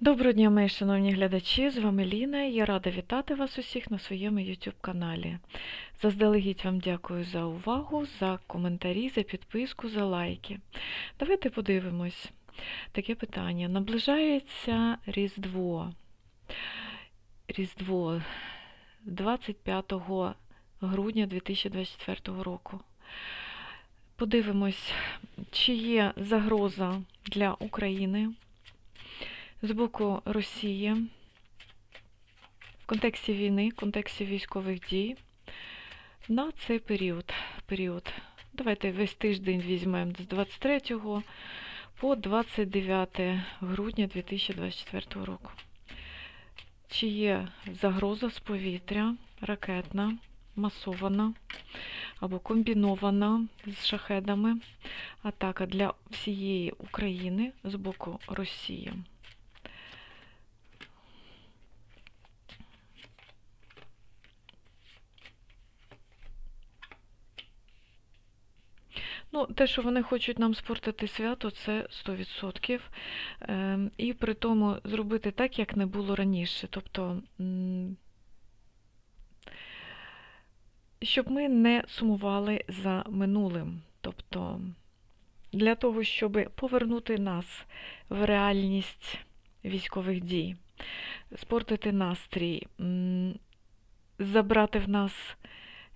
Доброго дня, мої шановні глядачі! З вами Ліна. Я рада вітати вас усіх на своєму YouTube каналі. Заздалегідь вам дякую за увагу, за коментарі, за підписку, за лайки. Давайте подивимось. Таке питання. Наближається Різдво. Різдво 25 грудня 2024 року. Подивимось, чи є загроза для України з боку Росії в контексті війни, в контексті військових дій на цей період. період. Давайте весь тиждень візьмемо з 23 по 29 грудня 2024 року. Чи є загроза з повітря, ракетна, масована або комбінована з шахедами, атака для всієї України з боку Росії? Ну, те, що вони хочуть нам спортити свято, це 100%. Ем, І при тому зробити так, як не було раніше. Тобто, щоб ми не сумували за минулим. Тобто, для того, щоб повернути нас в реальність військових дій, спортити настрій, забрати в нас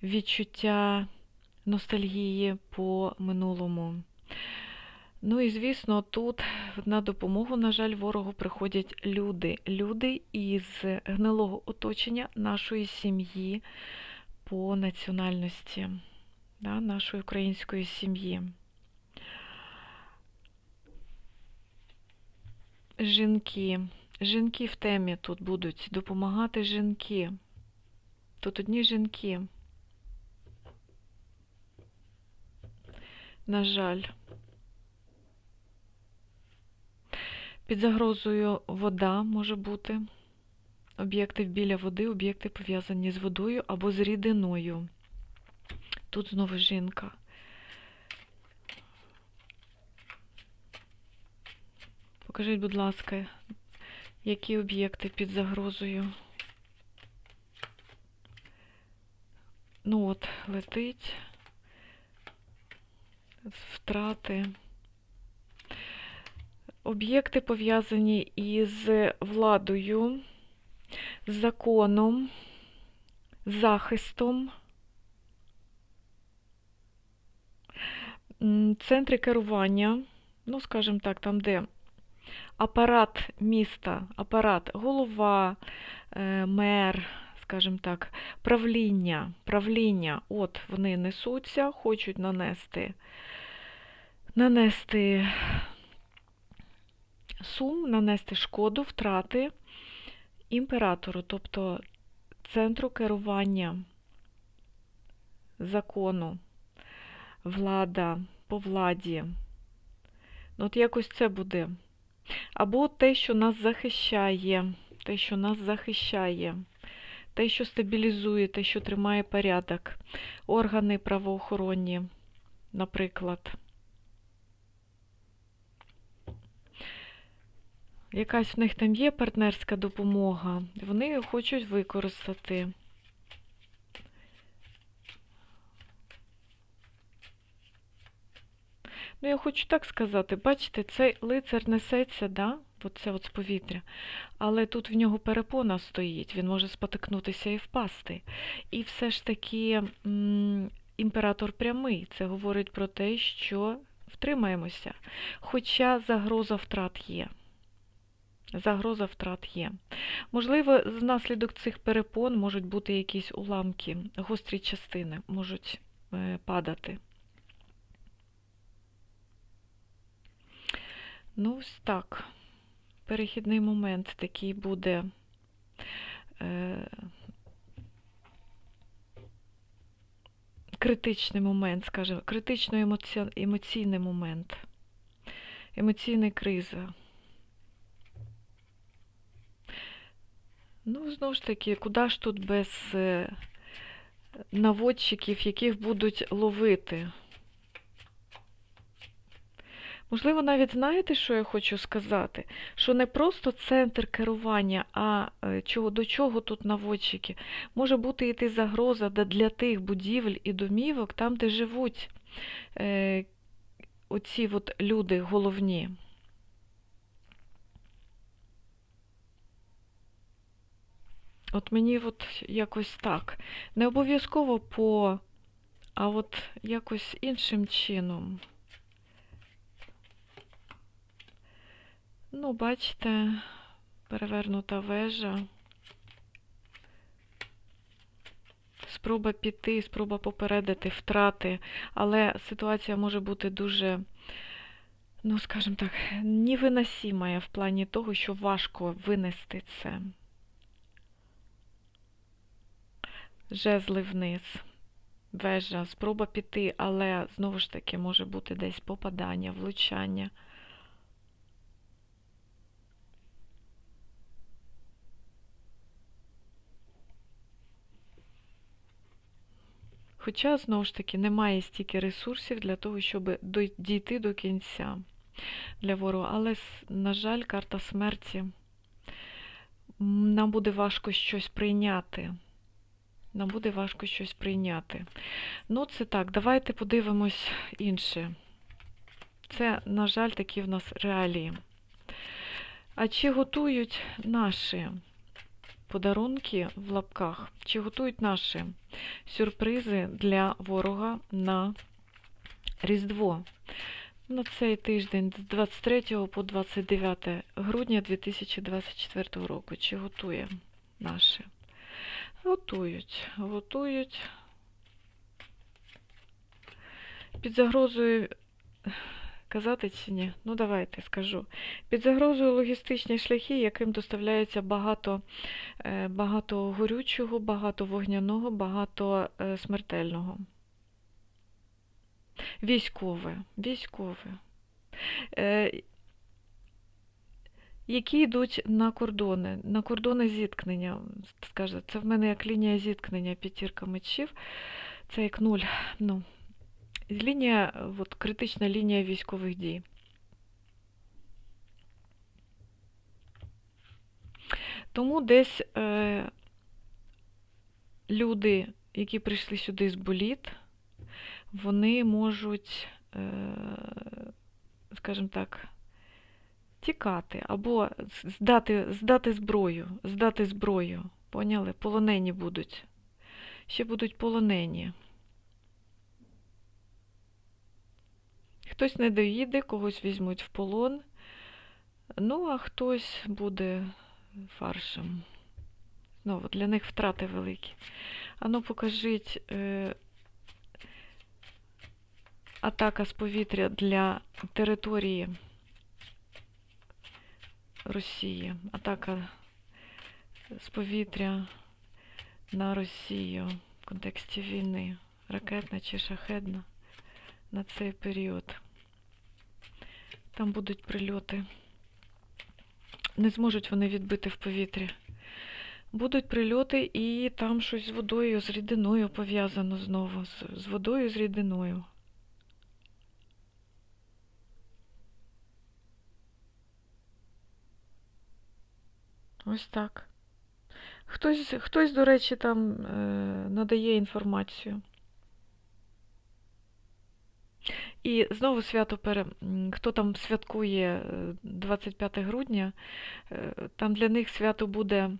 відчуття ностальгії по минулому. Ну і, звісно, тут на допомогу, на жаль, ворогу приходять люди. Люди із гнилого оточення нашої сім'ї по національності, да, нашої української сім'ї. Жінки. Жінки в темі тут будуть допомагати жінки. Тут одні жінки. На жаль. Під загрозою вода може бути. Об'єкти біля води, об'єкти пов'язані з водою або з рідиною. Тут знову жінка. Покажіть, будь ласка, які об'єкти під загрозою. Ну от, летить втрати. Об'єкти пов'язані із владою, законом, захистом, центри керування, ну, скажімо так, там, де апарат міста, апарат, голова, е, мер, скажімо так, правління, правління, от вони несуться, хочуть нанести нанести сум, нанести шкоду, втрати імператору, тобто центру керування закону, влада по владі. Ну, От якось це буде. Або те, що нас захищає, те, що нас захищає, те, що стабілізує, те, що тримає порядок, органи правоохоронні, наприклад. Якась в них там є партнерська допомога, вони хочуть використати. Ну, я хочу так сказати, бачите, цей лицар несеться, да? Оце от з повітря, але тут в нього перепона стоїть, він може спотикнутися і впасти. І все ж таки імператор прямий, це говорить про те, що втримаємося, хоча загроза втрат є. Загроза втрат є. Можливо, внаслідок цих перепон можуть бути якісь уламки, гострі частини можуть е, падати. Ну, ось так. Перехідний момент такий буде. Е, критичний момент, скажімо, критично емоційний момент, емоційна криза. Ну, знову ж таки, куди ж тут без е, наводчиків, яких будуть ловити? Можливо, навіть знаєте, що я хочу сказати? Що не просто центр керування, а е, чого, до чого тут наводчики. Може бути іти загроза для тих будівель і домівок, там, де живуть е, оці от люди головні. От мені от якось так. Не обов'язково по, а от якось іншим чином. Ну, бачите, перевернута вежа. Спроба піти, спроба попередити втрати, але ситуація може бути дуже, ну, скажімо так, невиносимая в плані того, що важко винести це. Жезли вниз, вежа, спроба піти, але знову ж таки може бути десь попадання, влучання. Хоча, знову ж таки, немає стільки ресурсів для того, щоб дійти до кінця для ворога. Але, на жаль, карта смерті. Нам буде важко щось прийняти. Нам буде важко щось прийняти. Ну, це так, давайте подивимось інше. Це, на жаль, такі в нас реалії. А чи готують наші подарунки в лапках? Чи готують наші сюрпризи для ворога на Різдво? На цей тиждень з 23 по 29 грудня 2024 року. Чи готує наші? Готують, готують. Під загрозою казати чи ні? Ну, давайте скажу. Під загрозою логістичні шляхи, яким доставляється багато, е, багато горючого, багато вогняного, багато е, смертельного. Військове, військове. Які йдуть на кордони, на кордони зіткнення. Скаже, це в мене як лінія зіткнення п'ятірка мечів. Це як нуль. Ну, лінія, от, критична лінія військових дій. Тому десь е, люди, які прийшли сюди з боліт, вони можуть, е, скажімо так, тікати або здати, здати зброю, здати зброю. Поняли? Полонені будуть. Ще будуть полонені. Хтось не доїде, когось візьмуть в полон, ну а хтось буде фаршем. Знову для них втрати великі. Ану, покажіть е, атака з повітря для території Росії. Атака з повітря на Росію в контексті війни. Ракетна чи шахедна на цей період. Там будуть прильоти. Не зможуть вони відбити в повітрі. Будуть прильоти, і там щось з водою, з рідиною пов'язано знову. З, водою, з рідиною. Ось так. Хтось, хтось, до речі, там е, надає інформацію. І знову свято пере... хто там святкує е, 25 грудня, е, там для них свято буде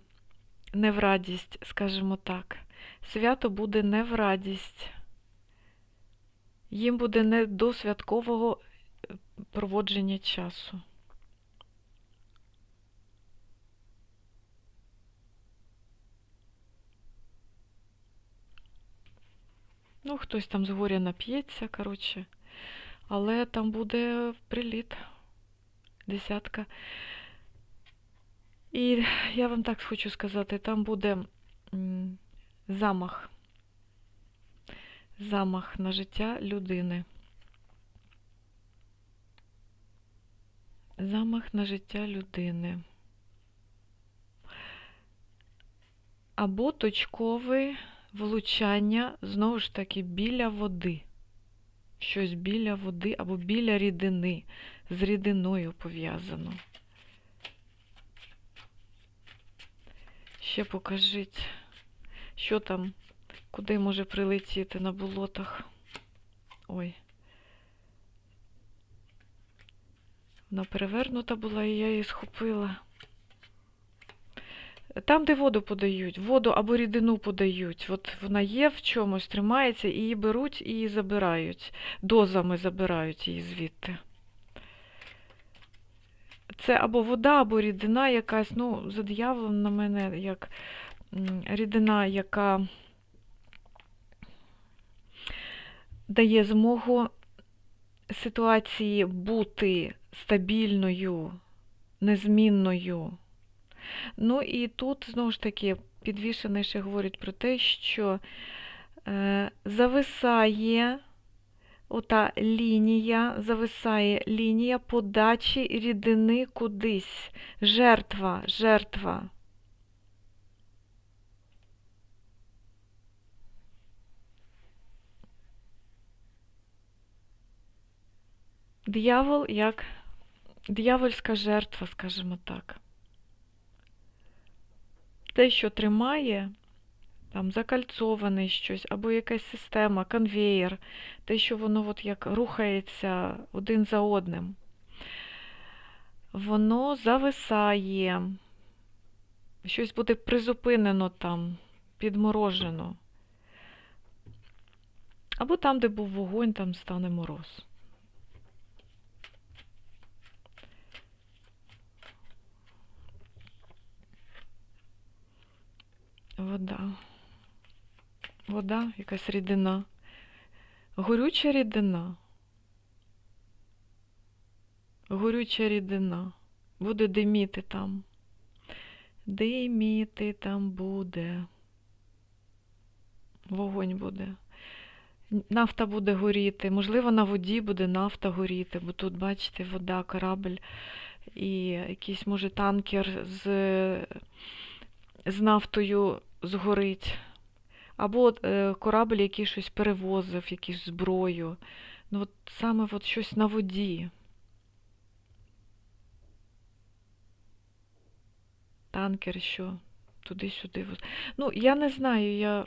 не в радість, скажімо так. Свято буде не в радість. Їм буде не до святкового е, проводження часу. Ну, хтось там з горя нап'ється, коротше. Але там буде приліт. Десятка. І я вам так хочу сказати, там буде замах. Замах на життя людини. Замах на життя людини. Або точкове влучання, знову ж таки, біля води. Щось біля води або біля рідини. з рідиною пов'язано. Ще покажіть, що там, куди може прилетіти на болотах. Ой. Вона перевернута була, і я її схопила. Там, де воду подають, воду або рідину подають. От вона є в чомусь, тримається, її беруть і її забирають. Дозами забирають її звідти. Це або вода, або рідина якась, ну, за дияволом на мене як рідина, яка дає змогу ситуації бути стабільною, незмінною. Ну і тут, знову ж таки, підвішений ще говорить про те, що е, зависає ота лінія, зависає лінія подачі рідини кудись. Жертва, жертва. Диявол як диявольська жертва, скажімо так. Те, що тримає, там закальцоване щось, або якась система, конвеєр, те, що воно от як рухається один за одним, воно зависає, щось буде призупинено там, підморожено. Або там, де був вогонь, там стане мороз. Вода. Вода, якась рідина. Горюча рідина. Горюча рідина. Буде диміти там. Диміти там буде. Вогонь буде. Нафта буде горіти. Можливо, на воді буде нафта горіти, бо тут, бачите, вода, корабль і якийсь, може, танкер з, з нафтою згорить. Або е, корабль, який щось перевозив, якусь зброю. Ну, от саме от щось на воді. Танкер, що туди-сюди. Ну, я не знаю, я...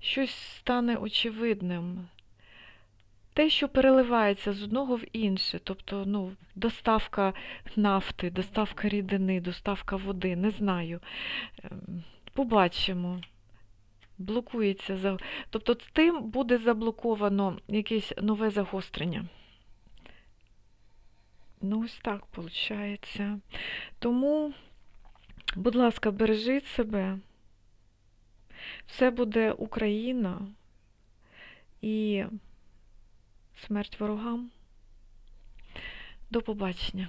щось стане очевидним. Те, що переливається з одного в інше, тобто ну, доставка нафти, доставка рідини, доставка води, не знаю. Побачимо. Блокується. за- Тобто тим буде заблоковано якесь нове загострення. Ну, ось так виходить. Тому, будь ласка, бережіть себе. Все буде Україна і смерть ворогам. До побачення.